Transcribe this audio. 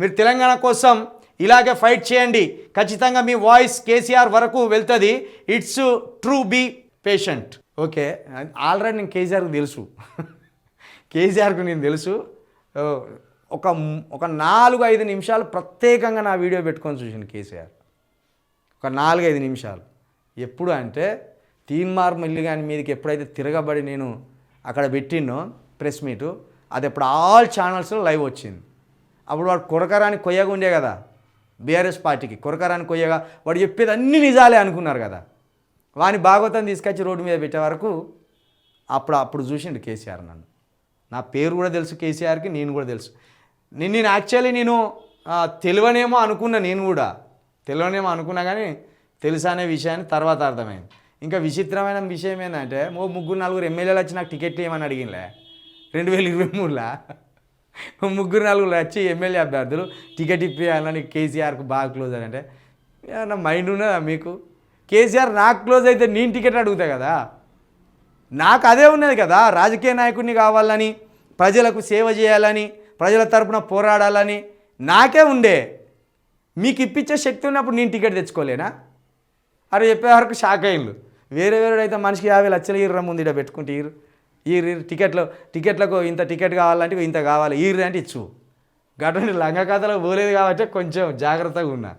మీరు తెలంగాణ కోసం ఇలాగే ఫైట్ చేయండి. ఖచ్చితంగా మీ వాయిస్ కేసీఆర్ వరకు వెళ్తుంది. It's true be patient okay. Already నేను కేసీఆర్కి తెలుసు. కేసీఆర్కు నేను తెలుసు. ఒక ఒక నాలుగు ఐదు నిమిషాలు ప్రత్యేకంగా నా వీడియో పెట్టుకొని చూసాను కేసీఆర్. ఒక నాలుగైదు నిమిషాలు. ఎప్పుడు అంటే తీన్మార్ మల్లి గాని మీదకి ఎప్పుడైతే తిరగబడి నేను అక్కడ పెట్టినో ప్రెస్ మీటు అది ఇప్పుడు ఆల్ ఛానల్స్లో లైవ్ వచ్చింది. అప్పుడు వాడు కొరకరాని కొయ్యగా ఉండే కదా. బీఆర్ఎస్ పార్టీకి కొరకరాని కొయ్యగా. వాడు చెప్పేది అన్ని నిజాలే అనుకున్నారు కదా. వాని భాగవతం తీసుకొచ్చి రోడ్డు మీద పెట్టే వరకు అప్పుడు అప్పుడు చూసిండు కేసీఆర్ నన్ను. నా పేరు కూడా తెలుసు కేసీఆర్కి నేను కూడా తెలుసు. నేను నేను యాక్చువల్లీ నేను తెలివనేమో తెలియనేమో అనుకున్నా నేను కూడా. తెలియనేమో అనుకున్నా కానీ తెలుసా అనే విషయాన్ని తర్వాత అర్థమైంది. ఇంకా విచిత్రమైన విషయం ఏంటంటే ఓ ముగ్గురు నలుగురు ఎమ్మెల్యేలు వచ్చి నాకు టికెట్లు ఏమని అడిగినలే. రెండు వేల ఇరవై మూడులో? ముగ్గురు నలుగురు వచ్చి ఎమ్మెల్యే అభ్యర్థులు టికెట్ ఇప్పియాలని కేసీఆర్కు బాగా క్లోజ్ అని అంటే ఏమన్నా మైండ్ ఉన్నదా మీకు? కేసీఆర్ నాకు క్లోజ్ అయితే నేను టికెట్ అడుగుతా కదా? నాకు అదే ఉన్నది కదా రాజకీయ నాయకుడిని కావాలని ప్రజలకు సేవ చేయాలని ప్రజల తరపున పోరాడాలని నాకే ఉండే. మీకు ఇప్పించే శక్తి ఉన్నప్పుడు నేను టికెట్ తెచ్చుకోలేనా? అరే చెప్పే వరకు షాక్ అయ్యిండు. వేరే వేరే అయితే మనిషికి యాభై లక్షలు ఇర్రం ముందు ఇక్కడ పెట్టుకుంటే ఇరు ఈ టికెట్లు టికెట్లకు ఇంత టికెట్ కావాలంటే ఇంత కావాలి ఈ అంటే ఇచ్చు. గటువంటి లంగ కథలకు పోలేదు కాబట్టి కొంచెం జాగ్రత్తగా ఉన్నా.